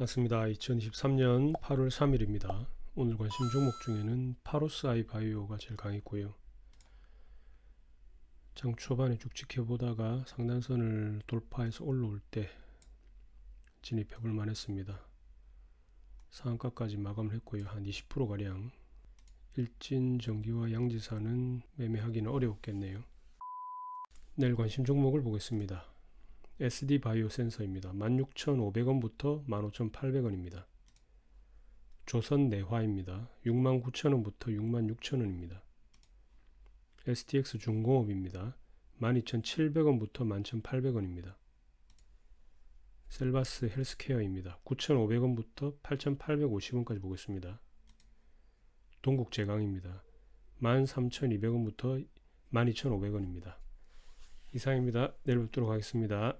맞습니다. 2023년 8월 3일입니다. 오늘 관심 종목 중에는 파로스아이 바이오가 제일 강했고요. 장 초반에 쭉 지켜보다가 상단선을 돌파해서 올라올 때 진입해 볼 만 했습니다. 상한가까지 마감을 했고요. 한 20%가량 일진 전기와 양지사는 매매하기는 어려웠겠네요. 내일 관심 종목을 보겠습니다. SD 바이오 센서입니다. 16,500원부터 15,800원입니다. 조선 내화입니다. 69,000원부터 66,000원입니다. STX 중공업입니다. 12,700원부터 11,800원입니다. 셀바스 헬스케어입니다. 9,500원부터 8,850원까지 보겠습니다. 동국 제강입니다. 13,200원부터 12,500원입니다. 이상입니다. 내일 뵙도록 하겠습니다.